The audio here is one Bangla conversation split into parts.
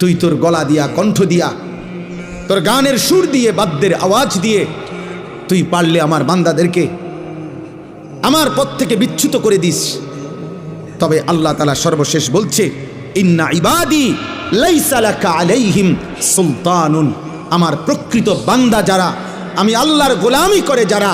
তুই তোর গলা দিয়া, কণ্ঠ দিয়া, তোর গানের সুর দিয়ে, বাদ্যের আওয়াজ দিয়ে তুই পারলে আমার বান্দাদেরকে আমার পথ থেকে বিচ্যুত করে দিস। তবে আল্লাহ তালা সর্বশেষ বলছে, ইন্না ইবাদি আলাইহিম সুলতানুন। আমার প্রকৃত বান্দা যারা, আমি আল্লাহর গোলামি করে যারা,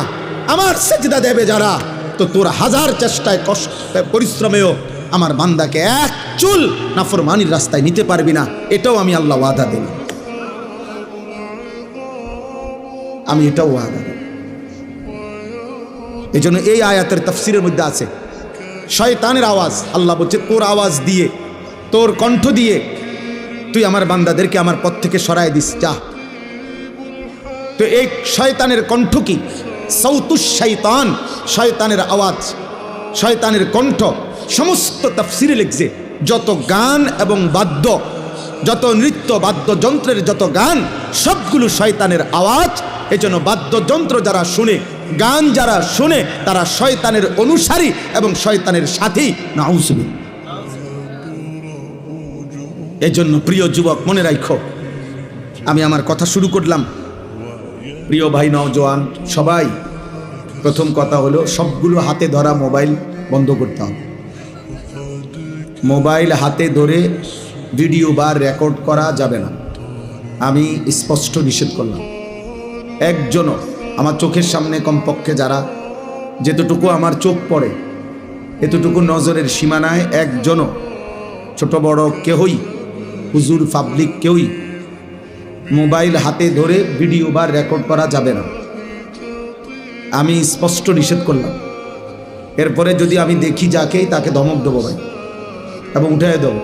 আমার সেজদা দেবে যারা, তো তোর হাজার চেষ্টায় কষ্ট, পরিশ্রমেও আমার বান্দাকে এক চুল নাফরমানির রাস্তায় নিতে পারবি না। এটাও আমি আল্লাহ ওয়াদা দেব আমি এটাও ওয়াদা দেব এই জন্য এই আয়াতের তফসিরের মধ্যে আছে, শয়তানের আওয়াজ, আল্লাহ বলছে, তোর আওয়াজ দিয়ে, তোর কণ্ঠ দিয়ে তুই আমার বান্দাদেরকে আমার পথ থেকে সরাই দিস, যা। তো এই শয়তানের কণ্ঠ কি? সৌতুস শৈতান শয়তানের আওয়াজ, শয়তানের কণ্ঠ। সমস্ত তফসিরে লিখছে, যত গান এবং বাদ্য, যত নৃত্য, বাদ্যযন্ত্রের যত গান, সবগুলো শয়তানের আওয়াজ। এজন্য বাদ্যযন্ত্র যারা শুনে, গান যারা শুনে, তারা শয়তানের অনুসারী এবং শয়তানের সাথী। নাউজবি এজন্য প্রিয় যুবক, মনে রাখো, আমি আমার কথা শুরু করলাম। প্রিয় ভাই নওজোয়ান, সবাই, প্রথম কথা হলো সবগুলো হাতে ধরা মোবাইল বন্ধ করতে হবে। মোবাইল হাতে ধরে ভিডিও বা রেকর্ড করা যাবে না। আমি স্পষ্ট নিষেধ করলাম। একজনও আমার চোখের সামনে কমপক্ষে যারা যেতটুকু আমার চোখ পড়ে, এতটুকু নজরের সীমানায় একজনও ছোট বড় কেহই, হুজুর পাবলিক কেউই মোবাইল হাতে ধরে ভিডিও বা রেকর্ড করা যাবে না। আমি স্পষ্ট নিষেধ করলাম। এরপরে যদি আমি দেখি যাকেই, তাকে ধমক দেবো ভাই। এবং উঠাই দেবো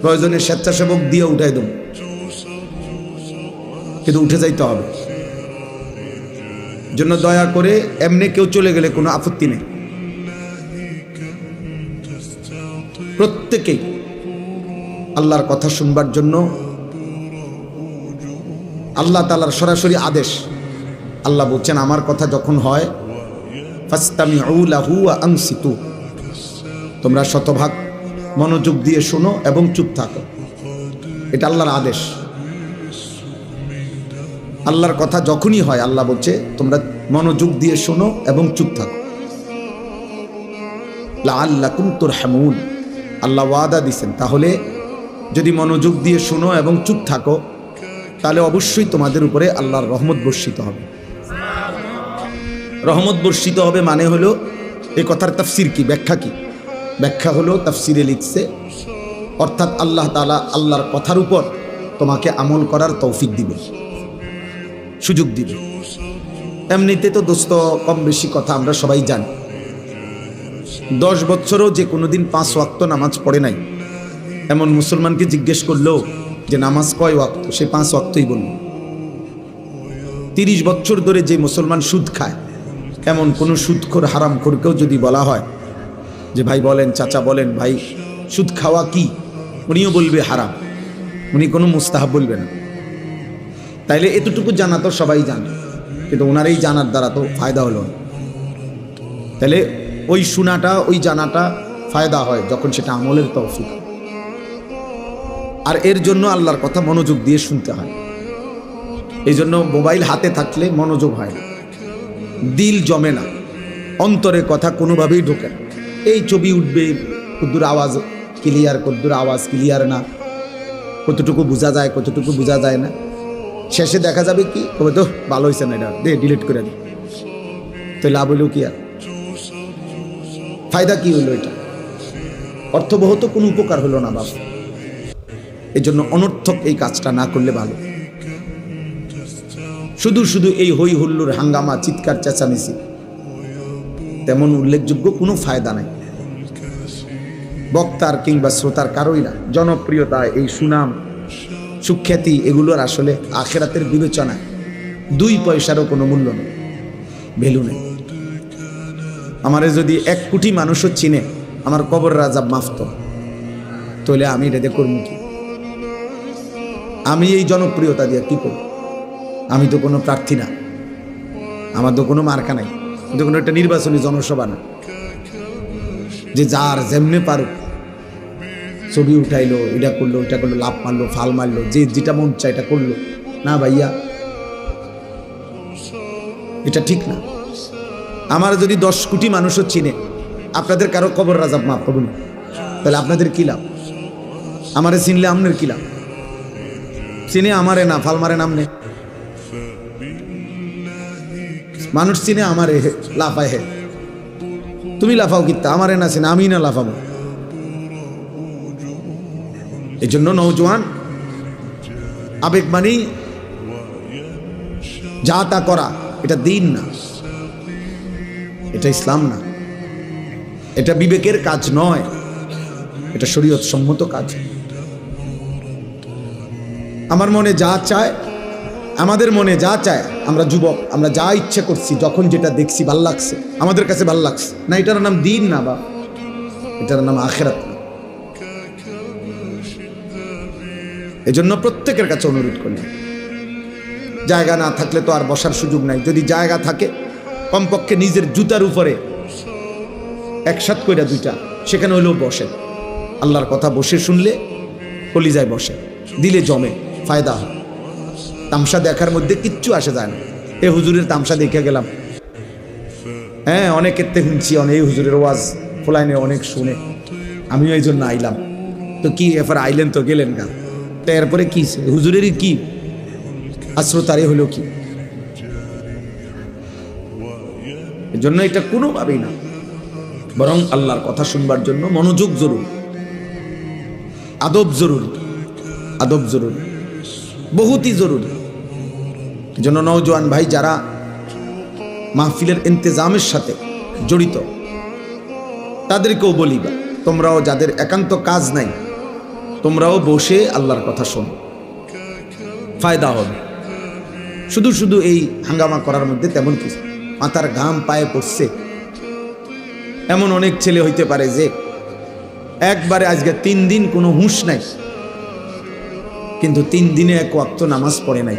প্রয়োজনে স্বেচ্ছাসেবক দিয়ে উঠাই দেবো কিন্তু উঠে যাইতে হবে। জন্য দয়া করে এমনি কেউ চলে গেলে কোনো আপত্তি নেই। প্রত্যেকেই আল্লাহর কথা শুনবার জন্য আল্লাহ তালার সরাসরি আদেশ। আল্লাহ বলছেন, আমার কথা যখন হয় ফাস্তামি আংসিতু তোমরা শতভাগ মনোযোগ দিয়ে শোনো এবং চুপ থাকো। এটা আল্লাহর আদেশ। আল্লাহর কথা যখনই হয়, আল্লাহ বলছে, তোমরা মনোযোগ দিয়ে শোনো এবং চুপ থাকো। আল্লাহ তোর হ্যামুন আল্লাহ ওয়াদা দিছেন। তাহলে যদি মনোযোগ দিয়ে শোনো এবং চুপ থাকো, তাহলে অবশ্যই তোমাদের উপরে আল্লাহর রহমত বর্ষিত হবে। রহমত বর্ষিত হবে মানে হলো, এ কথার তাফসির কি, ব্যাখ্যা কি? ব্যাখ্যা হলো, তাফসিরে লিখছে, অর্থাৎ আল্লাহ তালা আল্লাহর কথার উপর তোমাকে আমল করার তৌফিক দিবে, সুযোগ দিবে। এমনিতে তো দোস্ত কম বেশি কথা আমরা সবাই জানি। দশ বছরও যে কোনো দিন পাঁচ ওয়াক্ত নামাজ পড়ে নাই, এমন মুসলমানকে জিজ্ঞেস করলেও যে নামাজ কয় ওয়াক্ত? সে পাঁচ ওয়াক্তই বলল। তিরিশ বছর ধরে যে মুসলমান সুদ খায়, এমন কোনো সুদখোর হারামখোরকেও যদি বলা হয় যে ভাই বলেন, চাচা বলেন, ভাই, সুদ খাওয়া কি? উনিও বলবে হারাম। উনি কোনো মুস্তাহাব বলবে না। তাইলে এতটুকু জানা তো সবাই জানে। কিন্তু ওনার এই জানার দ্বারা তো ফায়দা হলো না। তাহলে ওই শোনাটা, ওই জানাটা ফায়দা হয় যখন সেটা আমলের তৌফিক। আর এর জন্য আল্লাহর কথা মনোযোগ দিয়ে শুনতে হয়। এই জন্য মোবাইল হাতে থাকলে মনোযোগ হয় না। দিল জমে না। অন্তরে কথা কোনোভাবেই ঢোকে না। এই ছবি উঠবে, কদ্দুর আওয়াজ ক্লিয়ার কদ্দুর আওয়াজ ক্লিয়ার না। কতটুকু বোঝা যায়, কতটুকু বোঝা যায় না। শেষে দেখা যাবে কি? তবে তো ভালো হয়েছে না এটা। দে ডিলিট করে দে। তো লাভ হইল কি আর? ফায়দা কি হইল এটা? অর্থবহ তো কোনো উপকার হলো না বাবা এই জন্য অনর্থক এই কাজটা না করলে ভালো। শুধু শুধু এই হই হুল্লুর হাঙ্গামা, চিৎকার, চেঁচামেচি। তেমন উল্লেখযোগ্য কোনো ফায়দা নাই। বক্তার কিংবা শ্রোতার কারোই না। জনপ্রিয়তা, এই সুনাম, সুখ্যাতি, এগুলোর আসলে আখেরাতের বিবেচনায় দুই পয়সারও কোনো মূল্য নেই। ভ্যালু নেই। আমারে যদি এক কোটি মানুষও চিনে, আমার কবর রাজা মাফত তাহলে আমি এটা করব কি? আমি এই জনপ্রিয়তা দিয়ে কি করব? আমি তো কোনো প্রার্থী না। আমার তো কোনো মার্কা নাই। তো কোনো একটা নির্বাচনী জনসভা না, যে যার যেমনি পারুক ছবি উঠাইলো, এটা করল এটা করল লাভ মারলো, ফাল মারলো, যে যেটা মন চায় এটা করল। না ভাইয়া, এটা ঠিক না। আমার যদি দশ কোটি মানুষও চিনে, আপনাদের কারও কবর রাজাব মাফ করুন। তাহলে আপনাদের কি লাভ? আমারে চিনলে আমনের কি লাভ? চিনে আমারে না, ফাল মারে নামনে মানুষ চিনে আমারে হে, লাফায় হে। তুমি লাফাও কিত্তা আমারে না চিনে আমি না লাফাবো। এই জন্য নৌজওয়ান আবেগ মানি যা তা করা এটা দিন না এটা ইসলাম না। এটা বিবেকের কাজ নয় এটা শরীয়ত সম্মত কাজ। আমার মনে যা চায় আমাদের মনে যা চায় আমরা যুবক, আমরা যা ইচ্ছে করছি, যখন যেটা দেখছি ভালো লাগছে। আমাদের কাছে ভালো লাগছে। না, এটার নাম দিন না বা এটার নাম আখেরাত না। এজন্য প্রত্যেকের কাছে অনুরোধ করি। জায়গা না থাকলে তো আর বসার সুযোগ নাই। যদি জায়গা থাকে, কমপক্ষে নিজের জুতার উপরে একসাথ কইরা দুইটা, সেখানে হইলেও বসে। আল্লাহর কথা বসে শুনলে কলিজায় বসে। দিলে জমে, ফায়দা হয়। তামসা দেখার মধ্যে কিচ্ছু আসে যায় না। এ হুজুরের তামসা দেখে গেলাম। হ্যাঁ অনেকের তে শুনছি, অনেক এই হুজুরের ওয়াজ ফোলাইনে, অনেক শুনে। আমিও এই জন্য আইলাম। তো কি এরপর আইলেন তো গেলেন গা। তো এরপরে কি হুজুরেরই কি? আশ্রতারে হলো কি? এজন্য এটা কোনোভাবেই না। বরং আল্লাহর কথা শুনবার জন্য মনোযোগ জরুরি। আদব জরুরি। আদব জরুরি। বহুতই জরুরি। এজন্য নওজোয়ান ভাই যারা মাহফিলের ইন্তজামের সাথে জড়িত, তাদেরকেও বলিবা তোমরাও যাদের একান্ত কাজ নাই, তোমরাও বসে আল্লাহর কথা শোনো। ফায়দা হবে। শুধু শুধু এই হাঙ্গামা করার মধ্যে তেমন কিছু মাথার ঘাম পায়ে পড়ছে। এমন অনেক ছেলে হইতে পারে যে একবারে আজকে তিন দিন কোনো হুঁশ নাই, কিন্তু তিন দিনে এক ওয়াক্ত নামাজ পড়ে নাই।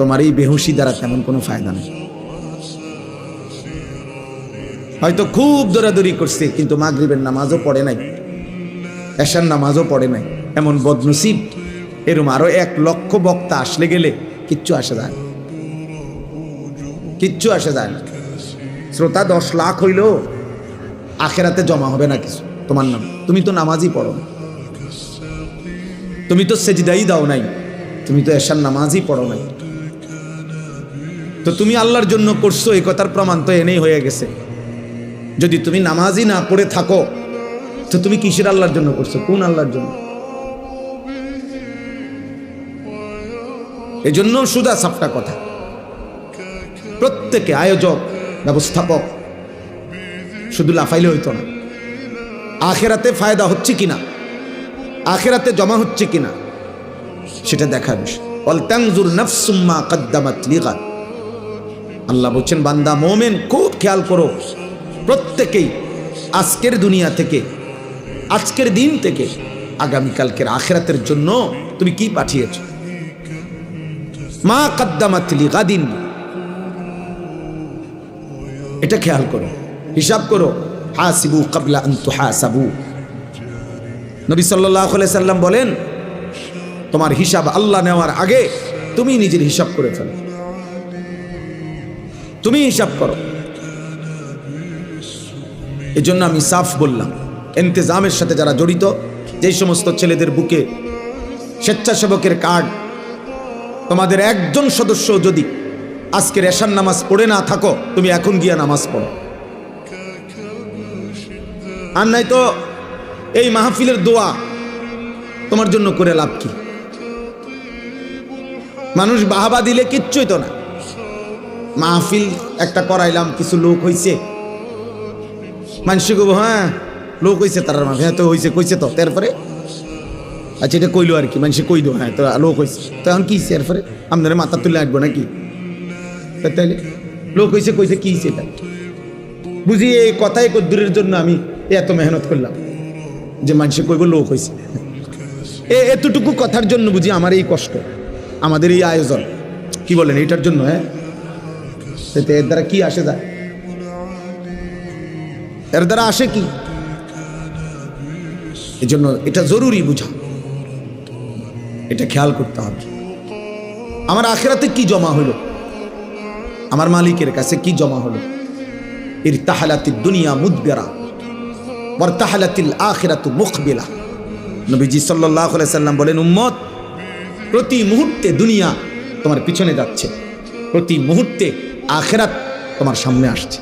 তোমার এই বেহুশি দ্বারা তেমন কোনো ফায়দা নেই। হয়তো খুব দৌড়াদৌড়ি করছে, কিন্তু মাগরিবের নামাজও পড়ে নাই। এশার নামাজও পড়ে নাই। এমন বদনসিব, এরম আরও এক লক্ষ বক্তা আসলে গেলে কিচ্ছু আসে যায় কিচ্ছু আসে যায় না। শ্রোতা দশ লাখ হইল আখেরাতে জমা হবে না কিছু। তোমার নাম, তুমি তো নামাজই পড়ো তুমি তো সেজিদাই দাও নাই। তুমি তো এশার নামাজই পড়ো নাই। তো তুমি আল্লাহর জন্য করছ, এই কথার প্রমাণ তো এনেই হয়ে গেছে। যদি তুমি নামাজই না পড়ে থাকো, তো তুমি কিসের আল্লাহর জন্য করছ? কোন আল্লাহর জন্য? এই জন্য সুদা সাপটা কথা। প্রত্যেকে আয়োজক, ব্যবস্থাপক, শুধু লাফাইলে হইতো না। আখেরাতে ফায়দা হচ্ছে কিনা? আখেরাতে জমা হচ্ছে কিনা? সেটা দেখার বিষয়। অলতাংজুর নফসুম্মা কদ্দামাত লিগাত আল্লাহ বলছেন, বান্দা, মোমেন, খুব খেয়াল করো, প্রত্যেকেই আজকের দুনিয়া থেকে, আজকের দিন থেকে, আগামীকালকের আখেরাতের জন্য তুমি কি পাঠিয়েছ? মা কদ্দামাতলি গাদিন। এটা খেয়াল করো, হিসাব করো, হাসিবু কাবলা আন্তু হাসাবু। নবী সাল্লাহ সাল্লাম বলেন, তোমার হিসাব আল্লাহ নেওয়ার আগে তুমি নিজের হিসাব করে ফেলো। তুমি হিসাব করো। এই জন্য আমি সাফ বললাম এন্তেজামের সাথে যারা জড়িত, যেই সমস্ত ছেলেদের বুকে স্বেচ্ছাসেবকের কার্ড, তোমাদের একজন সদস্য যদি আজকে রেশান নামাজ পড়ে না থাকো, তুমি এখন গিয়া নামাজ পড়ো। আর নাই তো এই মাহফিলের দোয়া, তোমার জন্য করে লাভ কি? মানুষ বাহাবা দিলে কিচ্ছুই তো না। মাহফিল একটা করাইলাম, কিছু লোক হইছে। মানুষে কব হ্যাঁ লোক হইছে তার মাঝে হ্যাঁ তো হইছে, কইছে তো, তারপরে? আচ্ছা এটা কইলো আর কি মানুষে কই দো হ্যাঁ তো লোক হইছে। তো এখন কি হইছে এরপরে আপনার মাথা তুলে আসব নাকি? তা তাইলে, লোক হইছে, কইছে, কি হইছে এটা? বুঝি এই কথাই কদ্দুরের জন্য আমি এত মেহনত করলাম, যে মানুষে কইব লোক হইছে। এ, এতটুকু কথার জন্য বুঝি আমার এই কষ্ট, আমাদের এই আয়োজন, কি বলেন, এটার জন্য হ্যাঁ? এতে এর দ্বারা কি আসে যায়? এর দ্বারা আসে কি? এজন্য এটা জরুরি বুঝা। এটা খেয়াল করতে হবে। আমার আখেরাতে কি জমা হলো? আমার মালিকের কাছে কি জমা হলো? এর তাহালাতি দুনিয়া মুদবেরা বর তাহালাতিল আখেরাতু মুখবিলা নবীজি সাল্লাহ সাল্লাম বলেন, উম্মত, প্রতি মুহূর্তে দুনিয়া তোমার পিছনে যাচ্ছে। প্রতি মুহূর্তে আখেরাত তোমার সামনে আসছে।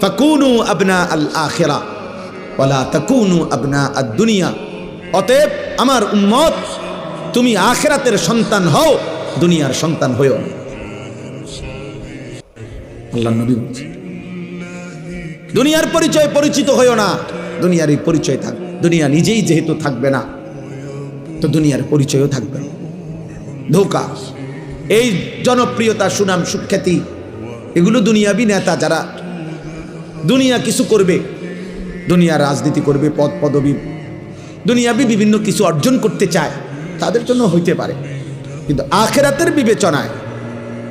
ফাকুনু আবনা আল আখেরা, ওয়ালা তাকুনু আবনা আদ দুনিয়া। অতএব আমার উম্মত, তুমি আখেরাতের সন্তান হও, দুনিয়ার সন্তান হইও। আল্লাহ নবী দুনিয়ার পরিচয় পরিচিত হইও না দুনিয়ার এই পরিচয় থাক, দুনিয়া নিজেই যেহেতু থাকবে না, তো দুনিয়ার পরিচয়ও থাকবে না। ধোকা। এই জনপ্রিয়তা, সুনাম, সুখ্যাতি, এগুলো দুনিয়াবি নেতা যারা দুনিয়া কিছু করবে দুনিয়ার রাজনীতি করবে, পদ, পদবী, দুনিয়াবি বিভিন্ন কিছু অর্জন করতে চায়, তাদের জন্য হইতে পারে। কিন্তু আখেরাতের বিবেচনায়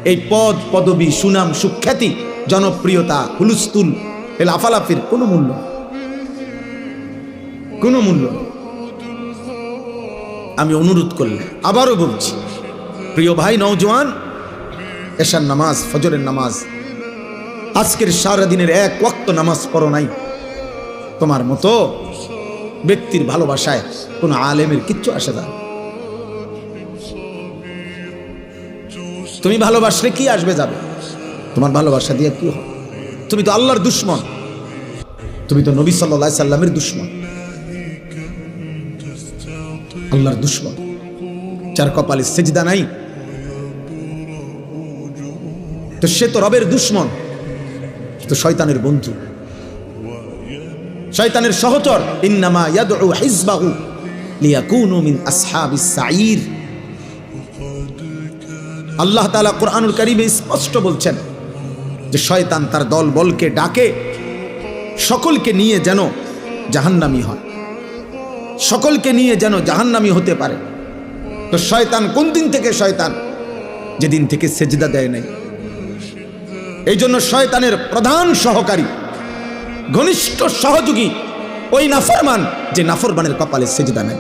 এই পদ, পদবী, সুনাম, সুখ্যাতি, জনপ্রিয়তা হুলুস্তুল এ লাফালাফির কোনো মূল্য কোনো মূল্য আমি অনুরোধ করলে আবারও বলছি প্রিয় ভাই নওজোয়ান, এশার নামাজ, ফজরের নামাজ, আজকের সারাদিনের এক ওয়াক্ত নামাজ পড়ো নাই। তোমার মতো ব্যক্তির ভালোবাসায় কোনো আলেমের কিচ্ছু আসে না। তুমি ভালোবাসলে কি আসবে যাবে? তোমার ভালোবাসা দিয়ে কি হবে? তুমি তো আল্লাহর দুশ্মন। তুমি তো নবী সাল্লা সাল্লামের দুশ্মন। আল্লাহর দুশ্মন। যার কপালে সেজদা নাই তো সে তো রবের দুশ্মন, তো শয়তানের বন্ধু। শয়তানের সহচর, ইন্নামা সাঈর। আল্লাহ তাআলা কোরআনুল কারীমে স্পষ্ট বলছেন যে শয়তান তার দল বলকে ডাকে, সকলকে নিয়ে যেন জাহান্নামি হয়। সকলকে নিয়ে যেন জাহান্নামি হতে পারে। তো শয়তান কোন দিন থেকে শয়তান? যেদিন থেকে সেজদা দেয় নাই। এই জন্য শয়তানের প্রধান সহকারী, ঘনিষ্ঠ সহযোগী, ওই নাফরমান, যে নাফরমানের কপালে সেজদা নেয়।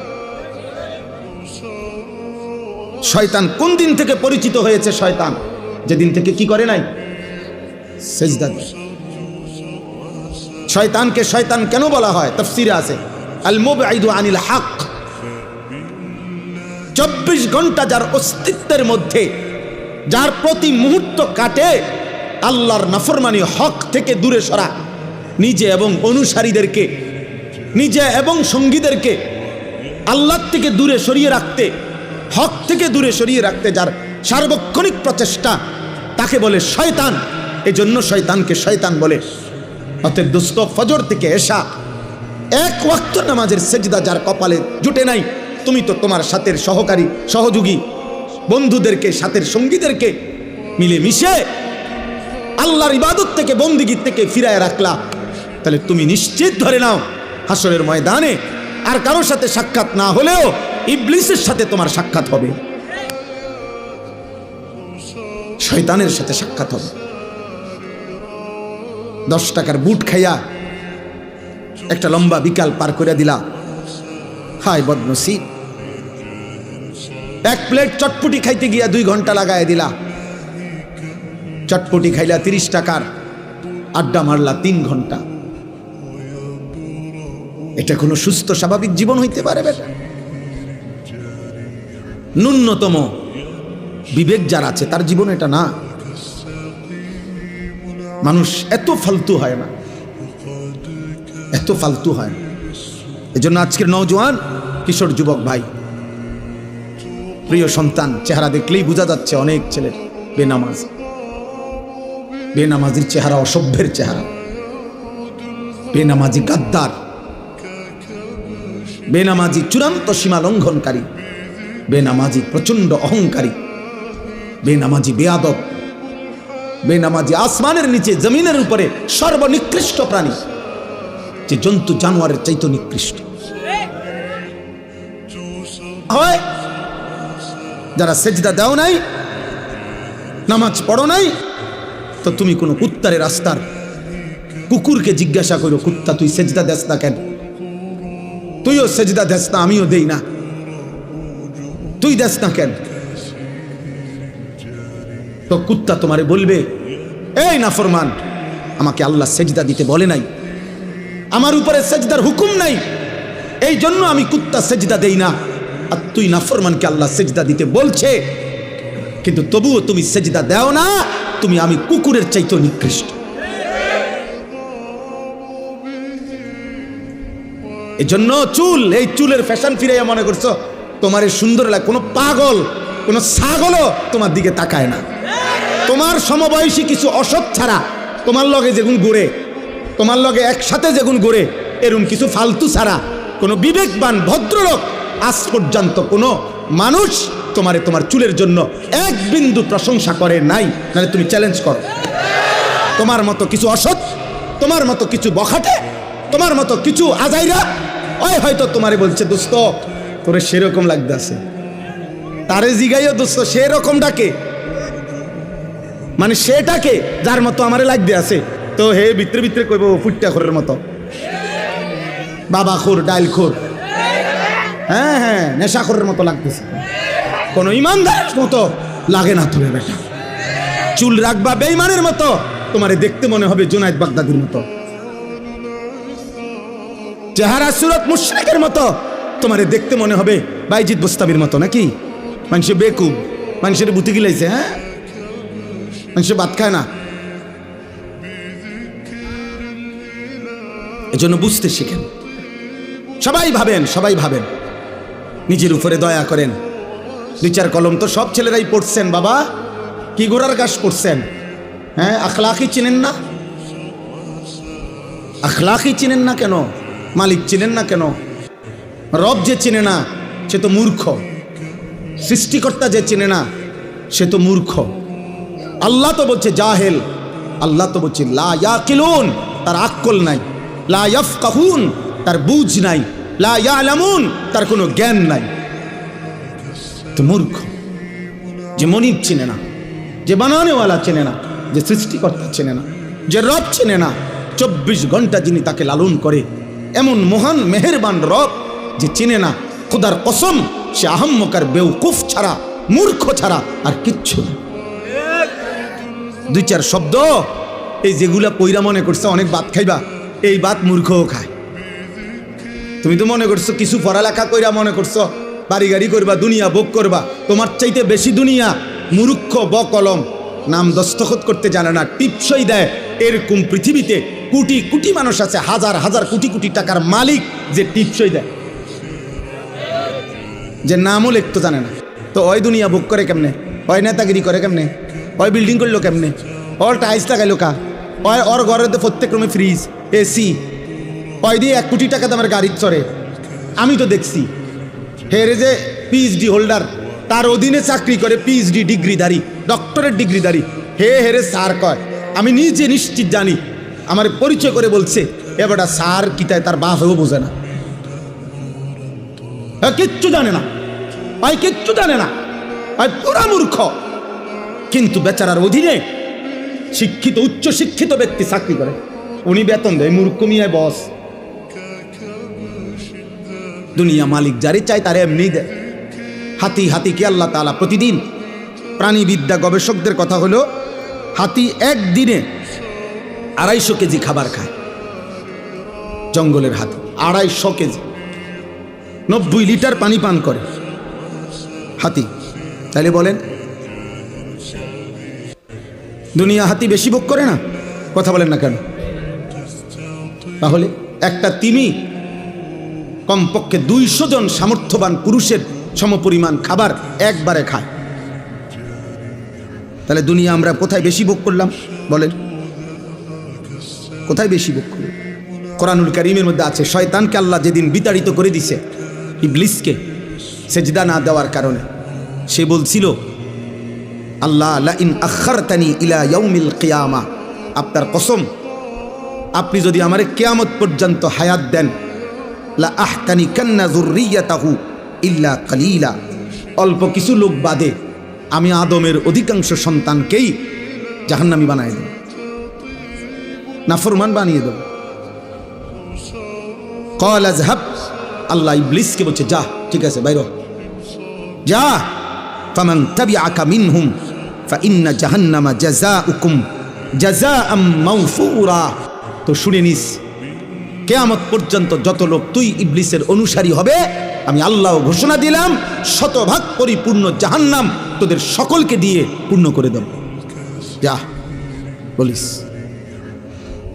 শয়তান কোন দিন থেকে পরিচিত হয়েছে শয়তান? যেদিন থেকে কি করে নাই? সেজদা দেয়। শয়তানকে শয়তান কেন বলা হয়? তফসিরে আছে। আল মুবঈদু আনিল হক। চব্বিশ ঘণ্টা যার অস্তিত্বের মধ্যে, যার প্রতি মুহূর্ত কাটে আল্লাহর নাফরমানি হক থেকে দূরে সরা। নিজে এবং অনুসারীদেরকে, নিজে এবং সঙ্গীদেরকে আল্লাহ থেকে দূরে সরিয়ে রাখতে, হক থেকে দূরে সরিয়ে রাখতে যার সার্বক্ষণিক প্রচেষ্টা, তাকে বলে শয়তান। এজন্য শয়তানকে শয়তান বলে। অতএব দুস্থ ফজর থেকে এসা। এক ওয়াক্ত নামাজের সেজদা যার কপালে জুটে নাই, তুমি তো তোমার সাথের সহকারী, সহযোগী, বন্ধুদেরকে, সাথের সঙ্গীদেরকে মিলে মিশে আল্লাহর ইবাদত থেকে বন্দিগির থেকে ফিরায় রাখলা। তাহলে তুমি নিশ্চিত ধরে নাও, হাসরের ময়দানে আর কারোর সাথে সাক্ষাৎ না হলেও ইবলিসের সাথে তোমার সাক্ষাৎ হবে। শয়তানের সাথে সাক্ষাৎ হবে। দশ টাকার বুট খাইয়া একটা লম্বা বিকাল পার করে দিলা। হায় বদনসিব। এক প্লেট চটপুটি খাইতে গিয়া দুই ঘণ্টা লাগাই দিলা। চটপটি খাইলা তিরিশ টাকার আড্ডা মারলা তিন ঘণ্টা। এটা কোনো সুস্থ স্বাভাবিক জীবন হইতে পারে ন্যূনতম বিবেক যার আছে, তার জীবন এটা না। মানুষ এত ফালতু হয় না। এত ফালতু হয় না। এজন্য আজকের নওজোয়ান, কিশোর যুবক ভাই, প্রিয় সন্তান, চেহারা দেখলেই বোঝা যাচ্ছে অনেক ছেলের বেনামাজ। বেনামাজির চেহারা, অসভ্যের চেহারা। বেনামাজি গাদ্দার। বেনামাজি চূড়ান্ত সীমা লঙ্ঘনকারী। বেনামাজি প্রচণ্ড অহংকারী। বেনামাজি বেয়াদব। বেনামাজি আসমানের নিচে, জমিনের উপরে সর্বনিকৃষ্ট প্রাণী। যে জন্তু জানোয়ারের চাইতো নিকৃষ্ট। হয়, যারা সেজদা দেও নাই, নামাজ পড়ো নাই তো তুমি কোনো কুত্তারে রাস্তার কুকুরকে জিজ্ঞাসা করো কুত্তা, তুই সেজদা দেস না কেন? তুইও সেজদা দেস না, আমিও দেই না। তুই দেস না কেন? তো কুত্তা তোমারে বলবে, এই নাফরমান, আমাকে আল্লাহ সেজদা দিতে বলে নাই। আমার উপরে সেজদার হুকুম নাই। এই জন্য আমি কুত্তা সেজদা দেই না। আর তুই নাফরমানকে আল্লাহ সেজদা দিতে বলছে, কিন্তু তবুও তুমি সেজদা দাও না। তুমি আমি কুকুরের চাইতে নিকৃষ্ট। এই জন্য চুল, এই চুলের ফ্যাশন ফিরাইয়া মনে করছ, তোমার এই সুন্দর লাগে কোনো পাগল, কোনো ছাগলও তোমার দিকে তাকায় না। তোমার সমবয়সী কিছু অসৎ ছাড়া, তোমার লগে যেগুন ঘুরে, তোমার লগে একসাথে যেগুন ঘুরে এরকম কিছু ফালতু ছাড়া, কোনো বিবেকবান, ভদ্রলোক আজ পর্যন্ত কোনো মানুষ তোমারে তোমার চুলের জন্য এক বিন্দু প্রশংসা করে নাই, নাহলে তুমি চ্যালেঞ্জ করো। তোমার মতো কিছু অসৎ, তোমার মতো কিছু বখাটে, তোমার মতো কিছু আজাইরা, ওই হয়তো তোমারে বলছে, দোস্ত, তোরে সেরকম লাগতেছে। তারে জিগাইও, দোস্ত, সেরকম ডাকে। মানে সেটাকে যার মতো আমারে লাগতে আছে। তো হে ভিতরে ভিতরে কইব ফুটটা খোরের মতো। বাবা খোর, ডাইল খোর। হ্যাঁ হ্যাঁ নেশা নেশাখোরের মতো লাগতেছে। কোনো ইমানদারের মতো লাগে না তোরে বেটা। চুল রাখবা বেইমানের মতো, তোমারে দেখতে মনে হবে জুনাইদ বাগদাদির মতো। চেহারা সুরত মুশরিকের মতো, তোমারে দেখতে মনে হবে বাইজিৎ বুস্তাবির মতো, নাকি? মানুষে বেকুব মানুষের বুতি গিলাইছে হ্যাঁ? মানুষে ভাত খায় না। এজন্য বুঝতে শিখেন। সবাই ভাবেন সবাই ভাবেন। নিজের উপরে দয়া করেন। দুই চার কলম তো সব ছেলেরাই পড়ছেন, বাবা। কি গোড়ার গাছ পড়ছেন? হ্যাঁ আখলাকি চিনেন না? আখলাকি চিনেন না কেন? মালিক চিনেন না কেন? রব যে চিনে না, সে তো মূর্খ। সৃষ্টিকর্তা যে চিনে না, সে তো মূর্খ। আল্লাহ তো বলছে, জাহেল। আল্লাহ তো বলছে, লা তার আক্কল নাই। লা ইয়াফকাহুন। তার বুঝ নাই। লা তার কোনো জ্ঞান নাই। তো মূর্খ, যে মনিব চিনে না, যে বানানেওয়ালা চেনে না, যে সৃষ্টিকর্তা চেনে না, যে রব চেনে না, চব্বিশ ঘণ্টা যিনি তাকে লালন করে, এমন মহান মেহেরবান রব যে চেনে না, খুদার কসম, সে আহম্মকার বেউকুফ ছাড়া, মূর্খ ছাড়া আর কিচ্ছু না। দুই চার শব্দ, এই যেগুলা পইরা মনে করছে অনেক ভাত খাইবা, এই ভাত মূর্খও খায়। তুমি তো মনে করছ কিছু পড়ালেখা কইরা মনে করছ বাড়ি গাড়ি করবা, দুনিয়া ভোগ করবা। তোমার চাইতে বেশি দুনিয়া মূর্খ ব কলম নাম দস্তখত করতে জানে না, টিপসই দেয়। এরকম পৃথিবীতে কোটি কোটি মানুষ আছে, হাজার হাজার কোটি কোটি টাকার মালিক যে টিপসই দেয়। যে নামও লিখতে জানে না। তো ওই দুনিয়া ভোগ করে কেমনে? ওই নেতাগিরি করে কেমনে? ওই বিল্ডিং করল কেমনে? ওর টাইলস লাগাইলো কা? ওই ওর ঘরে তো প্রত্যেক রুমে ফ্রিজ এসি ওই দিয়ে এক কোটি টাকা দামের গাড়ি চড়ে। আমি তো দেখছি হেরে যে পিএইচডি হোল্ডার তার অধীনে চাকরি করে পিএইচডি ডিগ্রিধারী ডক্টরের ডিগ্রিধারী। হে হেরে স্যার কয়, আমি নিজে নিশ্চিত জানি, আমার পরিচয় করে বলছে এবারটা স্যার কিতায় তার বাপ হয়েও বোঝে না। কিচ্ছু জানে না, ভাই কিচ্ছু জানে না, ভাই পুরা মূর্খ। কিন্তু বেচারার অধীনে শিক্ষিত উচ্চ শিক্ষিত ব্যক্তি চাকরি করে। উনি বেতন দেয় মূর্খ মিয়ায় বস। দুনিয়া মালিক যারে চায় তারে এমনি দেয় হাতি হাতিকে আল্লাহ তালা প্রতিদিন প্রাণীবিদ্যা গবেষকদের কথা হলো, হাতি একদিনে আড়াইশো কেজি খাবার খায়। জঙ্গলের হাতি আড়াইশো কেজি। নব্বই লিটার পানি পান করে। হাতি তাহলে বলেন, দুনিয়া হাতি বেশি ভোগ করে না? কথা বলেন না কেন? তাহলে একটা তিমি কমপক্ষে দুইশো জন সামর্থ্যবান পুরুষের সমপরিমাণ খাবার একবারে খায়। তাহলে দুনিয়া আমরা কোথায় বেশি ভোগ করলাম? বলেন। কোথায় বেশি ভোগ করলাম? কোরআনুল করিমের মধ্যে আছে, শয়তানকে আল্লাহ যেদিন বিতাড়িত করে দিছে, ইবলিসকে সেজদা না দেওয়ার কারণে, সে বলছিল, আল্লাহ ইন আখারতানি ইলা ইয়াউমিল কিয়ামা। আপনার কসম, আপনি যদি আমারে কেয়ামত পর্যন্ত হায়াত দেন লা আহতানি কান্না যুররিয়াতাহু ইল্লা কালিলা। অল্প কিছু লোক বাদে আমি আদমের অধিকাংশ সন্তানকেই জাহান্নামি বানাই দেব। নাফরমান বানিয়ে দেব। কল আজহাব আল্লাহ ইবলিসকে বলছে, যা, ঠিক আছে, বাইর। যা, ফামান তাবিআকা মিনহুম, ফাইন্না জাহান্নামা জাযাউকুম জাযাআম মাওফুরা তো শুনে নিস কেয়ামত পর্যন্ত যত লোক তুই ইবলিসের অনুসারী হবে, আমি আল্লাহ ঘোষণা দিলাম, শতভাগ পরিপূর্ণ জাহান্নাম তোদের সকলকে দিয়ে পূর্ণ করে দেব। যা, বলিস।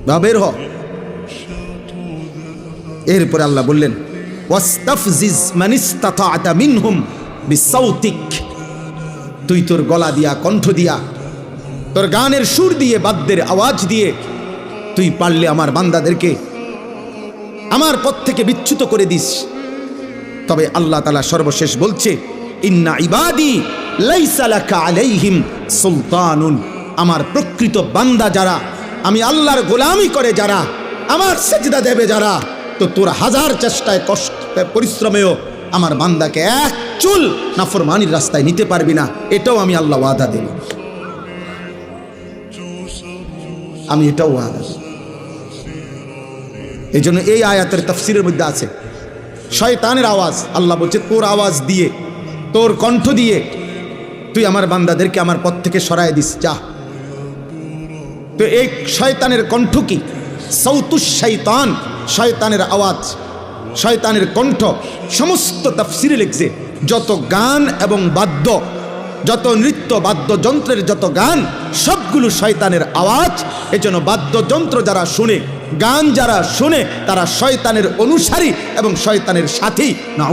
বা বের হ। এরপরে আল্লাহ বললেন তুই তোর গলা দিয়া, কণ্ঠ দিয়া, তোর গানের সুর দিয়ে, বাদ্যের আওয়াজ দিয়ে, তুই পারলে আমার বান্দাদেরকে আমার পথ থেকে বিচ্যুত করে দিস। তবে আল্লাহ তালা সর্বশেষ বলছে, ইন্না ইবাদি আলাইহিম সুলতানুন। আমার প্রকৃত বান্দা যারা, আমি আল্লাহর গোলামি করে যারা, আমার সেজদা দেবে যারা, তো তোর হাজার চেষ্টায় কষ্ট, পরিশ্রমেও আমার বান্দাকে এক চুল নাফরমানির রাস্তায় নিতে পারবি না। এটাও আমি আল্লাহ ওয়াদা দেব আমি এটাও ওয়াদা এই জন্য এই আয়াতের তফসিরের মধ্যে আছে, শয়তানের আওয়াজ, আল্লাহ বলছে, তোর আওয়াজ দিয়ে, তোর কণ্ঠ দিয়ে তুই আমার বান্দাদেরকে আমার পথ থেকে সরায় দিস, যা। তো এই শয়তানের কণ্ঠ কি? সৌতুস শৈতান শয়তানের আওয়াজ, শয়তানের কণ্ঠ, সমস্ত তফসিরে লিখছে, যত গান এবং বাদ্য, যত নৃত্য, বাদ্যযন্ত্রের যত গান, সবগুলো শয়তানের আওয়াজ, এজন্য বাদ্যযন্ত্র যারা শুনে গান যারা শুনে তারা শয়তানের অনুসারী এবং শয়তানের সাথী। না